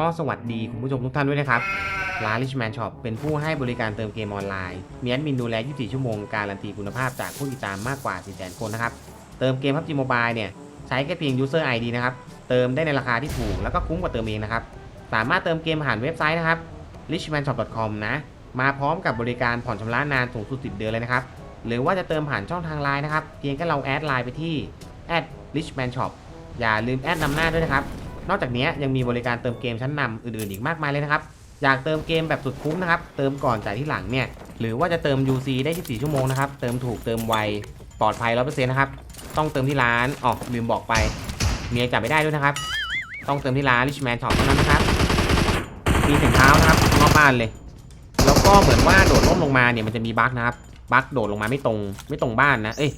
ก็สวัสดีคุณผู้ชมทุกท่านด้วยนะครับ ร้าน Richman Shop เป็นผู้ให้บริการเติมเกมออนไลน์ มีแอดมินดูแล 24 ชั่วโมง การันตีคุณภาพจากผู้ติดตามมากกว่า 400,000 คนนะครับ เติมเกม PUBG Mobile เนี่ยใช้แค่เพียง User ID นะครับ เติมได้ในราคาที่ถูกแล้วก็คุ้มกว่าเติมเองนะครับ สามารถเติมเกมผ่านเว็บไซต์นะครับ richmanshop.com นะ มาพร้อมกับบริการผ่อนชำระนานสูงสุด 10 เดือนเลยนะครับ หรือว่าจะเติมผ่านช่องทางไลน์นะครับ เพียงแค่เราแอดไลน์ไปที่ @richmanshop อย่าลืมแอดนำหน้าด้วยนะครับ นอกจากนี้ยังมีบริการเติมเกมชั้นนำอื่นๆอีกมากมายเลยนะครับ อยากเติมเกมแบบสุดคุ้มนะครับ เติมก่อนจ่ายที่หลังเนี่ย หรือว่าจะเติม UC ได้ 24 ชั่วโมงนะครับ เติมถูกเติมไว ปลอดภัย 100%นะครับ ต้องเติมที่ร้านอ๋อลืมบอกไป เมียจับไม่ได้ด้วยนะครับ ต้องเติมที่ร้าน Richman Shop เท่านั้นนะครับมีถุงเท้านะครับรอบบ้านเลย แล้วก็เหมือนว่าโดดร่มลงมาเนี่ยมันจะมีบั๊กนะครับ บั๊กโดดลงมาไม่ตรง ไม่ตรงบ้านนะ เอ้ย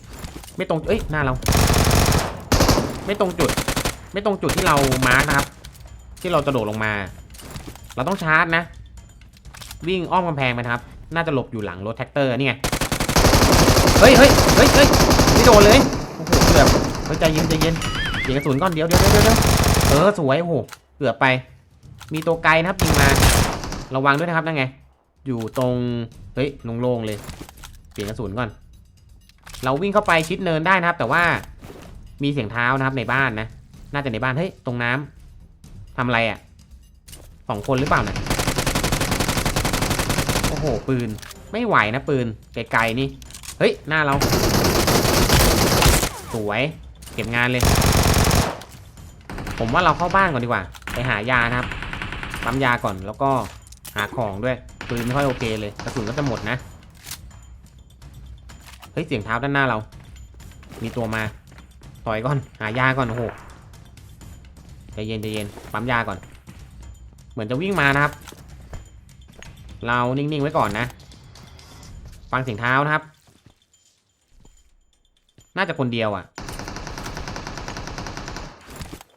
ไม่ตรง เอ้ย หน้าเรา ไม่ตรงจุด ไม่ตรงจุดที่เรามาร์กนะครับ ที่เราจะโดดลงมา เราต้องชาร์จนะ วิ่งอ้อมกำแพงไปนะครับ น่าจะหลบอยู่หลังรถแท็กเตอร์นี่ไง เฮ้ยเฮ้ยเฮ้ยเฮ้ยไม่โดนเลยโอ้โหเกือบเฮ้ยใจเย็นใจเย็นเสียงกระสุนก่อนเดียวเดี๋ยวเดี๋ยวเดี๋ยวเออสวยโอ้โหเกือบไป มีตัวไกลนะครับยิงมา ระวังด้วยนะครับนั่นไง อยู่ตรงเฮ้ยโล่งๆเลย เปลี่ยนกระสุนก่อน เราวิ่งเข้าไปชิดเนินได้นะครับ แต่ว่ามีเสียงเท้านะครับในบ้านนะ น่าจะในบ้านเฮ้ยตรงน้ำทำอะไรอะ่ะสองคนหรือเปล่านะโอ้โหปืน ไม่ไหวนะปืนไกลๆนี่เฮ้ยหน้าเรา สวยเก็บงานเลย ผมว่าเราเข้าบ้านก่อนดีกว่า ไปหายานะครับปั๊มยาก่อนแล้วก็หาของด้วยปืนไม่ค่อยโอเคเลยกระสุนก็จะหมดนะเฮ้ยเสียงเท้าด้านหน้าเรา มีตัวมาถอยก่อนหายาก่อนโอ้โห ใจเย็นใจเย็นปั๊มยาก่อน เหมือนจะวิ่งมานะครับ เรานิ่งๆไว้ก่อนนะ ฟังเสียงเท้านะครับ น่าจะคนเดียวอะ่ะ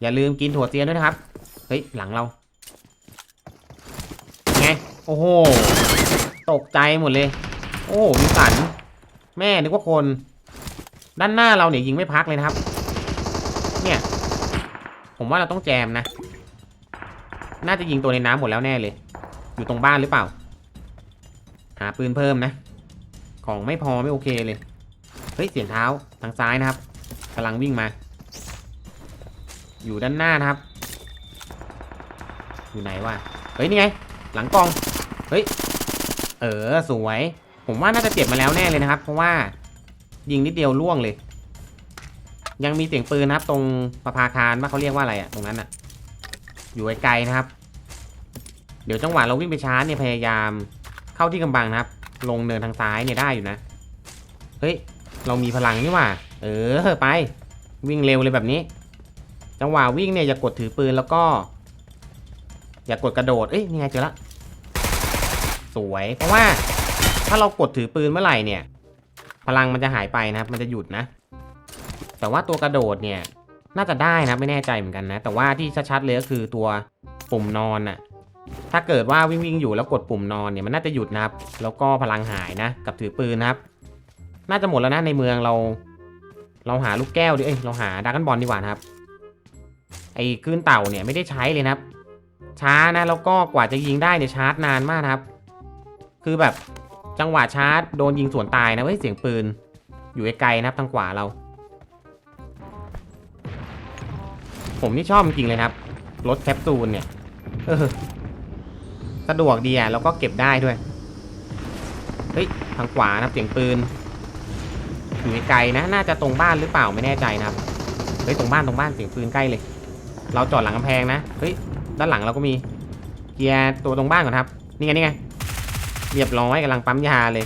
อย่าลืมกินถั่วเตียนด้วยนะครับ เฮ้ย หลังเรา ไง โอ้โห ตกใจหมดเลย โอ้โหวิสัน แม่นึกว่าคน ด้านหน้าเราเนี่ยยิงไม่พักเลยนะครับ ผมว่าเราต้องแจมนะ น่าจะยิงตัวในน้ำหมดแล้วแน่เลย อยู่ตรงบ้านหรือเปล่า หาปืนเพิ่มนะ ของไม่พอไม่โอเคเลย เฮ้ยเสียงเท้าทางซ้ายนะครับกำลังวิ่งมา อยู่ด้านหน้านะครับ อยู่ไหนวะ เฮ้ยนี่ไง หลังกอง เฮ้ย เออสวย ผมว่าน่าจะเจ็บมาแล้วแน่เลยนะครับ เพราะว่ายิงนิดเดียวล่วงเลย ยังมีเสียงปืนนะครับ ตรงประภาคารว่าเขาเรียกว่าอะไรอะตรงนั้นอะอยู่ไกลๆนะครับ เดี๋ยวจังหวะเราวิ่งไปชาร์จเนี่ยพยายามเข้าที่กำบังนะครับ ลงเนินทางซ้ายเนี่ยได้อยู่นะเฮ้ยเรามีพลังนี่ว่า เออไป วิ่งเร็วเลยแบบนี้ จังหวะวิ่งเนี่ยอย่ากดถือปืนแล้วก็ อย่ากดกระโดดเอ้ยนี่ไงเจอละสวยเพราะว่าถ้าเรากดถือปืนเมื่อไหร่เนี่ย พลังมันจะหายไปนะครับ มันจะหยุดนะ แต่ว่าตัวกระโดดเนี่ยน่าจะได้นะไม่แน่ใจเหมือนกันนะ แต่ว่าที่ชัดๆเลยก็คือตัวปุ่มนอนน่ะถ้าเกิดว่าวิ่งวิ่งๆอยู่แล้วกดปุ่มนอนเนี่ยมันน่าจะหยุดนะครับ แล้วก็พลังหายนะ กับถือปืนนะครับ น่าจะหมดแล้วนะในเมืองเรา เราหาลูกแก้วดิเอ้ยเราหาดากันบอลดีกว่านะครับ ไอ้คลื่นเต่าเนี่ยไม่ได้ใช้เลยนะครับ ช้านะแล้วก็กว่าจะยิงได้เนี่ยชาร์จนานมากนะครับ คือแบบจังหวะชาร์จโดนยิงสวนตายนะเว้ยเสียงปืน อยู่ไกลๆนะครับทางขวาเรา ผมนี่ชอบจริงเลยครับ รถแคปซูลเนี่ย เออ สะดวกดีอะ แล้วก็เก็บได้ด้วย เฮ้ย ทางขวานะครับเสียงปืน อยู่ไกลนะ น่าจะตรงบ้านหรือเปล่าไม่แน่ใจนะครับ เฮ้ย ตรงบ้านตรงบ้านเสียงปืนใกล้เลย เราจอดหลังกำแพงนะ เฮ้ย ด้านหลังเราก็มี เกียร์ตัวตรงบ้านก่อนครับ นี่ไงนี่ไง เรียบร้อยกำลังปั๊มยาเลย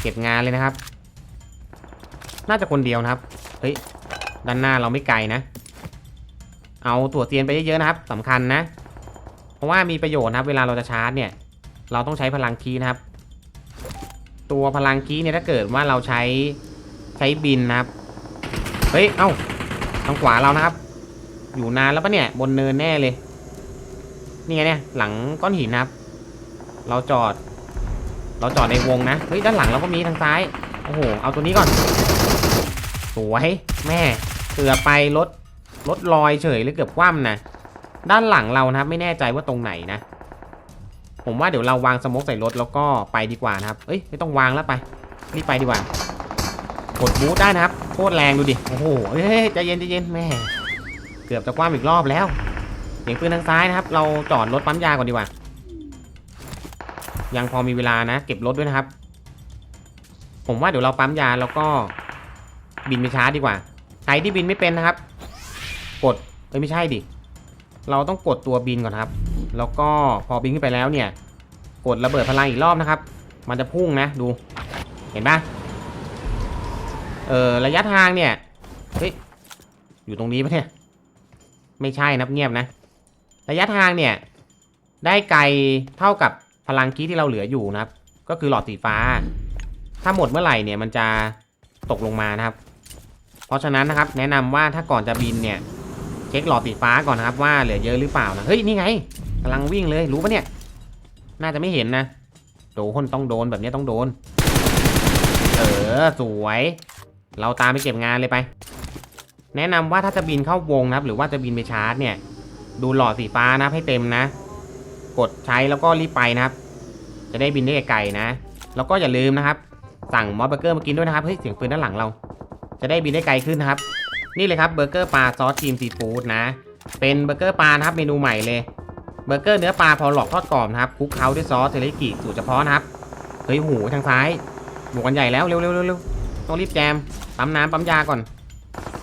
เก็บงานเลยนะครับ น่าจะคนเดียวนะครับ เฮ้ย ด้านหน้าเราไม่ไกลนะ เอาถั่วเตียนไปเยอะๆนะครับสำคัญนะ เพราะว่ามีประโยชน์นะครับ เวลาเราจะชาร์จเนี่ย เราต้องใช้พลังคีนะครับ ตัวพลังคีเนี่ยถ้าเกิดว่าเราใช้ใช้บินนะครับ เฮ้ย เอ้า ทางขวาเรานะครับ อยู่นานแล้วปะเนี่ย บนเนินแน่เลย นี่ไงเนี่ย หลังก้อนหินนะครับ เราจอด เราจอดในวงนะ เฮ้ย ด้านหลังเราก็มีทางซ้าย โอ้โห เอาตัวนี้ก่อน สวย แม่ เกือบไปรถ รถลอยเฉยหรือเกือบคว่ำนะด้านหลังเรานะครับไม่แน่ใจว่าตรงไหนนะ ผมว่าเดี๋ยวเราวางสมกใส่รถแล้วก็ไปดีกว่านะครับเอ้ยไม่ต้องวางแล้วไปรีบไปดีกว่ากดบูทได้นะครับโคตรแรงดูดิโอ้โหเฮ้ยใจเย็นใจเย็นแม่เกือบจะคว้าอีกรอบแล้วเสียงปืนทางซ้ายนะครับ เราจอดรถปั๊มยาก่อนดีกว่า ยังพอมีเวลานะ เก็บรถด้วยนะครับ ผมว่าเดี๋ยวเราปั๊มยาแล้วก็บินไปช้าดีกว่าใครที่บินไม่เป็นนะครับ กดเอ้ยไม่ใช่ดิ เราต้องกดตัวบินก่อนครับ แล้วก็พอบินขึ้นไปแล้วเนี่ย กดระเบิดพลังอีกรอบนะครับ มันจะพุ่งนะดู เห็นปะเออระยะทางเนี่ย เฮ้ย อยู่ตรงนี้ปะเนี่ย ไม่ใช่นับเงียบนะ ระยะทางเนี่ย ได้ไกลเท่ากับพลังคีที่เราเหลืออยู่นะครับ ก็คือหลอดสีฟ้า ถ้าหมดเมื่อไหร่เนี่ยมันจะตกลงมานะครับ เพราะฉะนั้นนะครับ แนะนำว่าถ้าก่อนจะบินเนี่ย เช็คหลอดสีฟ้าก่อนนะครับว่าเหลือเยอะหรือเปล่านะเฮ้ยนี่ไงกำลังวิ่งเลยรู้ปะเนี่ย น่าจะไม่เห็นนะโดนต้องโดนแบบนี้ต้องโดน เออสวย เราตามไปเก็บงานเลยไป แนะนำว่าถ้าจะบินเข้าวงนะครับ หรือว่าจะบินไปชาร์จเนี่ย ดูหลอดสีฟ้านะให้เต็มนะ กดใช้แล้วก็รีบไปนะครับ จะได้บินได้ไกลนะ แล้วก็อย่าลืมนะครับ สั่งมอสเบอร์เกอร์มากินด้วยนะครับเฮ้ยเสียงปืนด้านหลังเรา จะได้บินได้ไกลขึ้นนะครับ นี่เลยครับเบอร์เกอร์ปลาซอสครีมซีฟู้ดนะ เป็นเบอร์เกอร์ปลานะครับเมนูใหม่เลยเบอร์เกอร์เนื้อปลาพอหลอกทอดกรอบนะครับคลุกเคล้าด้วยซอสเทริยากิสูตรเฉพาะนะครับเฮ้ยหูทางซ้ายหมูกันใหญ่แล้วเร็วเร็วเร็วต้องรีบแจมปั๊มน้ำปั๊มยาก่อน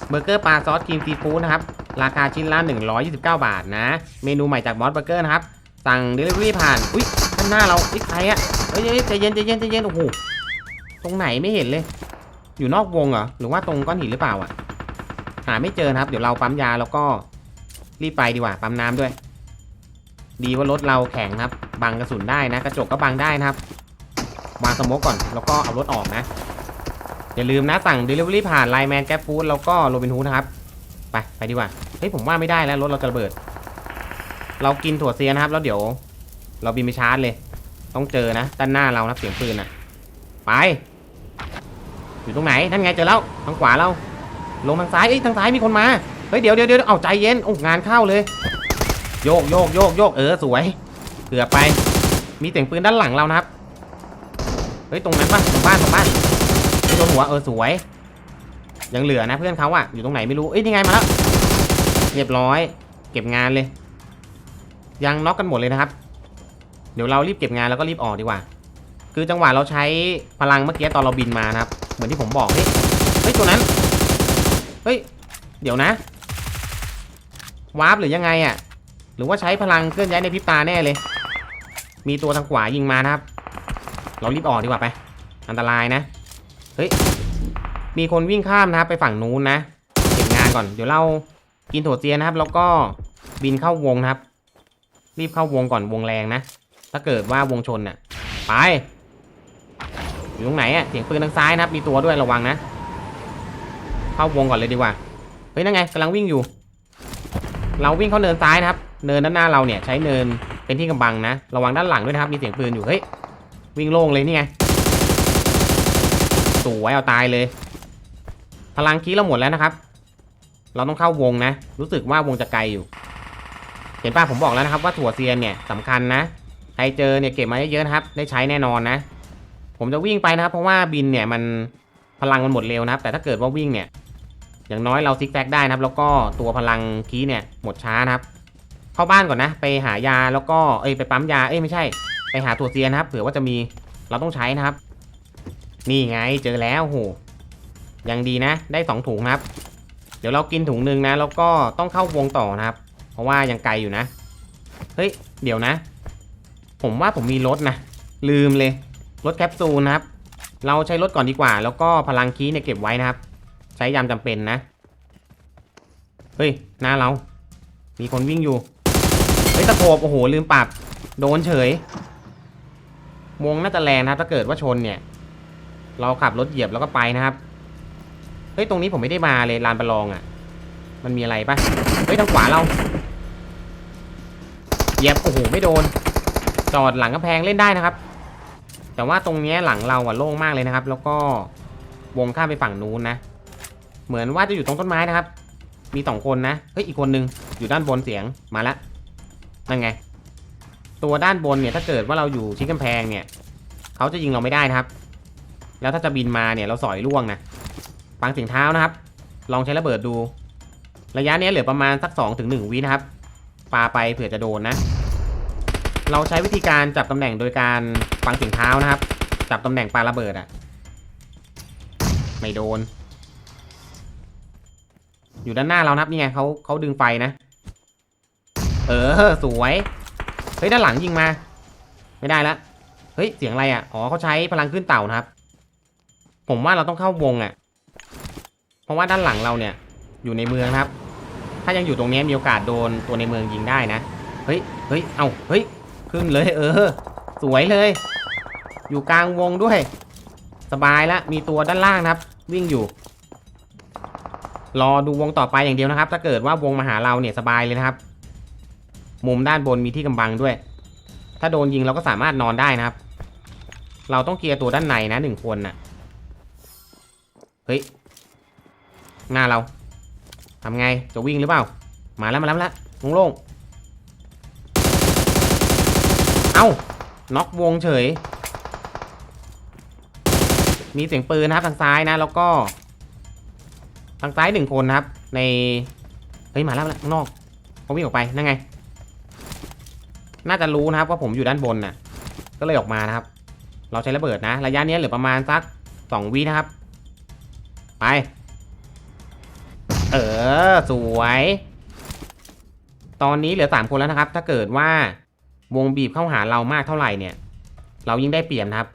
เบอร์เกอร์ปลาซอสครีมซีฟู้ดนะครับราคาชิ้นละ129 บาทนะ เมนูใหม่จากมอสเบอร์เกอร์นะครับสั่งเดลิเวอรี่ผ่านอุ้ยข้างหน้าเราไอ้ใครอะเฮ้ยเฮ้ยใจเย็นใจเย็นใจเย็นโอ้โหตรงไหนไม่เห็นเลย อยู่นอกวงเหรอหรือว่าตรงก้อนหินหรือเปล่าอะ หาไม่เจอนะครับ เดี๋ยวเราปั๊มยาแล้วก็รีบไปดีกว่า ปั๊มน้ำด้วย ดีว่ารถเราแข็งครับ บังกระสุนได้นะ กระจกก็บังได้นะครับ วางสโมกก่อน แล้วก็เอารถออกนะ อย่าลืมนะสั่ง Delivery ผ่านไลน์แมนแก p ฟู้ดแล้วก็โรบินฮูดนะครับ ไป ไปดีกว่า เฮ้ยผมว่าไม่ได้แล้วรถเราจะระเบิด เรากินถั่วเซียนะครับ แล้วเดี๋ยว เราบินไปชาร์จเลย ต้องเจอนะ ด้านหน้าเรานะเสียงปืนอะ ไป อยู่ตรงไหน นั่นไงเจอแล้ว ทางขวาเรา ลงทางซ้ายเอ้ยทางซ้ายมีคนมา เฮ้ยเดี๋ยวเดี๋ยวเดี๋ยวเอาใจเย็นโอ้งานเข้าเลย โยกโยกโยกโยกเออสวยเกือบไป มีเสียงปืนด้านหลังเรานะครับ เฮ้ยตรงนั้นปะตรงบ้านตรงบ้านโดนหัวเออสวย ยังเหลือนะเพื่อนเขาอะอยู่ตรงไหนไม่รู้ เอ้ยนี่ไงมาแล้ว เรียบร้อย เก็บงานเลย ยังน็อกกันหมดเลยนะครับ เดี๋ยวเรารีบเก็บงานแล้วก็รีบออกดีกว่า คือจังหวะเราใช้พลังเมื่อกี้ตอนเราบินมานะครับ เหมือนที่ผมบอกเฮ้ยเฮ้ยตัวนั้น ฮ้ย เดี๋ยวนะวาร์ปหรือยังไงอะหรือว่าใช้พลังเคลื่อนย้ายในพริบตาแน่เลย มีตัวทางขวายิงมานะครับ เรารีบออกดีกว่าไป อันตรายนะ เฮ้ย มีคนวิ่งข้ามนะครับไปฝั่งนู้นนะ เก็บงานก่อน เดี๋ยวเรากินถั่วเจียนะครับ แล้วก็บินเข้าวงนะครับ รีบเข้าวงก่อนวงแรงนะ ถ้าเกิดว่าวงชนน่ะ ไป อยู่ตรงไหนอะเสียงปืนทางซ้ายนะครับ มีตัวด้วยระวังนะ เข้าวงก่อนเลยดีกว่า เฮ้ยนั่นไงกำลังวิ่งอยู่ เราวิ่งเข้าเนินซ้ายนะครับ เนินด้านหน้าเราเนี่ยใช้เนินเป็นที่กำบังนะ ระวังด้านหลังด้วยนะครับมีเสียงปืนอยู่ เฮ้ยวิ่งโล่งเลยนี่ไงสวยเอาตายเลย พลังคีเราหมดแล้วนะครับ เราต้องเข้าวงนะ รู้สึกว่าวงจะไกลอยู่ เห็นป่ะผมบอกแล้วนะครับว่าถั่วเซียนเนี่ยสำคัญนะ ใครเจอเนี่ยเก็บมาเยอะๆนะครับ ได้ใช้แน่นอนนะ ผมจะวิ่งไปนะครับ เพราะว่าบินเนี่ยมันพลังมันหมดเร็วนะครับ แต่ถ้าเกิดว่าวิ่งเนี่ย อย่างน้อยเราซิกแซกได้นะครับ แล้วก็ตัวพลังคีเนี่ยหมดช้านะครับ เข้าบ้านก่อนนะ ไปหายาแล้วก็เอ้ยไปปั๊มยาเอ้ยไม่ใช่ ไปหาตัวเซียนนะครับเผื่อว่าจะมีเราต้องใช้นะครับ นี่ไงเจอแล้วโหยังดีนะ ได้สองถุงนะครับ เดี๋ยวเรากินถุงหนึ่งนะ แล้วก็ต้องเข้าวงต่อนะครับ เพราะว่ายังไกลอยู่นะ เฮ้ย เดี๋ยวนะ ผมว่าผมมีรถนะ ลืมเลย รถแคปซูลนะครับ เราใช้รถก่อนดีกว่า แล้วก็พลังคีเนี่ยเก็บไว้นะครับ ใช้ยามจำเป็นนะ เฮ้ย หน้าเรา มีคนวิ่งอยู่ เฮ้ยตะโขบโอ้โห ลืมปรับ โดนเฉย วงน่าจะแรงนะถ้าเกิดว่าชนเนี่ย เราขับรถเหยียบแล้วก็ไปนะครับ เฮ้ย ตรงนี้ผมไม่ได้มาเลยลานประลองอะ่ะ มันมีอะไรปะเฮ้ย ทางขวาเรา เหยียบ โอ้โห ไม่โดน จอดหลังกระแพงเล่นได้นะครับ แต่ว่าตรงนี้หลังเราอะโล่งมากเลยนะครับ แล้วก็วงข้ามไปฝั่งนู้นนะ เหมือนว่าจะอยู่ตรงต้นไม้นะครับ มีสองคนนะ เฮ้ย อีกคนนึง อยู่ด้านบนเสียง มาละ นั่นไง ตัวด้านบนเนี่ย ถ้าเกิดว่าเราอยู่ชิดกำแพงเนี่ย เขาจะยิงเราไม่ได้นะครับ แล้วถ้าจะบินมาเนี่ย เราสอยล่วงนะ ฟังเสียงเท้านะครับ ลองใช้ระเบิดดู ระยะนี้เหลือประมาณสัก2-1ถึงวินะครับ ปาไปเผื่อจะโดนนะ เราใช้วิธีการจับตำแหน่งโดยการฟังเสียงเท้านะครับ จับตำแหน่งปาระเบิดอะไม่โดน อยู่ด้านหน้าเรานะครับนี่ไงเขาเขาดึงไฟนะ เออสวย เฮ้ยด้านหลังยิงมา ไม่ได้ละ เฮ้ยเสียงอะไรอะ อ๋อเขาใช้พลังขึ้นเต่านะครับ ผมว่าเราต้องเข้าวงอะ เพราะว่าด้านหลังเราเนี่ย อยู่ในเมืองครับ ถ้ายังอยู่ตรงนี้มีโอกาสโดนตัวในเมืองยิงได้นะ เฮ้ย เฮ้ย เอาเฮ้ย ขึ้นเลย เออ สวยเลย อยู่กลางวงด้วย สบายละ มีตัวด้านล่างนะครับ วิ่งอยู่ รอดูวงต่อไปอย่างเดียวนะครับ ถ้าเกิดว่าวงมาหาเราเนี่ยสบายเลยนะครับ มุมด้านบนมีที่กำบังด้วย ถ้าโดนยิงเราก็สามารถนอนได้นะครับ เราต้องเคลียร์ตัวด้านในนะหนึ่งคนน่ะ เฮ้ย หน้าเราทำไงจะวิ่งหรือเปล่า มาแล้วมาแล้วล้วโล่งๆ เอ้าน็อกวงเฉย มีเสียงปืนนะครับทางซ้ายนะ แล้วก็ ทางซ้ายหนึ่งคนนะครับ ในเฮ้ยมาแล้วข้างนอกเขาวิ่งออกไปนั่นไง น่าจะรู้นะครับว่าผมอยู่ด้านบนน่ะ ก็เลยออกมานะครับ เราใช้ระเบิดนะ ระยะนี้เหลือประมาณสักสองวินะครับ ไป เออสวย ตอนนี้เหลือสามคนแล้วนะครับ ถ้าเกิดว่าวงบีบเข้าหาเรามากเท่าไหร่เนี่ย เรายิ่งได้เปรียบนะครับ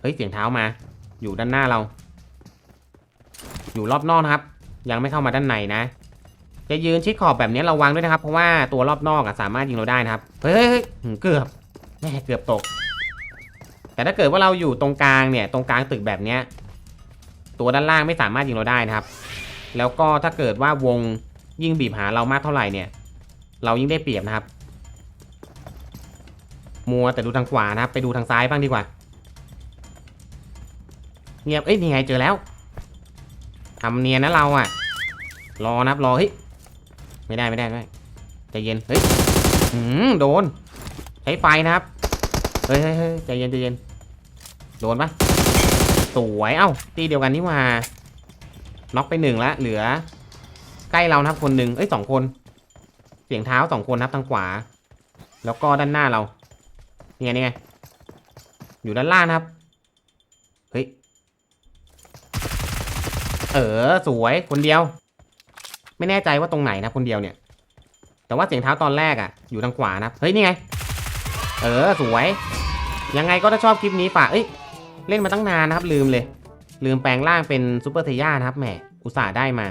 เฮ้ยเสียงเท้ามา อยู่ด้านหน้าเรา อยู่รอบนอกนะครับ ยังไม่เข้ามาด้านในนะ จะยืนชิดขอบแบบนี้ระวังด้วยนะครับ เพราะว่าตัวรอบนอกอะสามารถยิงเราได้นะครับ เฮ้ยเกือบแม่เกือบตก แต่ถ้าเกิดว่าเราอยู่ตรงกลางเนี่ยตรงกลางตึกแบบเนี้ยตัวด้านล่างไม่สามารถยิงเราได้นะครับ แล้วก็ถ้าเกิดว่าวงยิ่งบีบหาเรามากเท่าไหร่เนี่ย เรายิ่งได้เปรียบนะครับ มัวแต่ดูทางขวานะครับ ไปดูทางซ้ายบ้างดีกว่า เงียบ เอ้ยนี่ไงเจอแล้ว ทำเนียนนะเราอะรอนะครับรอเฮ้ยไม่ได้ไม่ได้ไม่ได้ใจเย็นเฮ้ยหืมโดนใช้ไฟนะครับเฮ้ยเฮ้ยเฮ้ยใจเย็นใจเย็นโดนปะสวยเอ้าตีเดียวกันนี่มาน็อกไปหนึ่งละเหลือ ใกล้เรานะครับคนหนึ่งเอ้ยสองคน เสียงเท้าสองคนนะครับทางขวา แล้วก็ด้านหน้าเราเนี่ไงนี่ไงอยู่ด้านล่างนะครับเฮ้ย เออสวยคนเดียว ไม่แน่ใจว่าตรงไหนนะคนเดียวเนี่ย แต่ว่าเสียงเท้าตอนแรกอะ่ะ อยู่ทางขวานะเฮ้ยนี่ไง เออสวย ยังไงก็ถ้าชอบคลิปนี้ฝากเอ้ยเล่นมาตั้งนานนะครับ ลืมเลย ลืมแปลงร่างเป็นซูเปอร์เทย่านะครับแหมอุตส่าห์ได้มา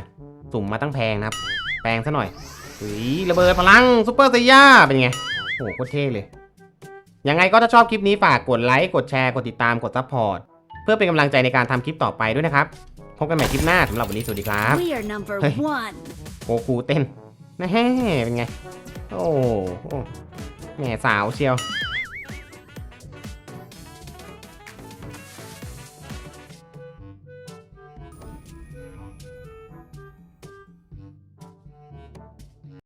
สุ่มมาตั้งแพงนะครับ แปลงซะหน่อยเฮ้ยระเบิดพลังซูเปอร์เทย่าเป็นไงโอ้โหโคตรเท่เลยยังไงก็ถ้าชอบคลิปนี้ฝากกดไลค์กดแชร์กดติดตามกดซัพพอร์ตเพื่อเป็นกำลังใจในการทำคลิปต่อไปด้วยนะครับ พบกันใหม่คลิปหน้าสำหรับวันนี้สวัสดีครับ We are number Hey. one. โกคูเต้นแน่เป็นไง โอ้โหแหม่สาวเชียว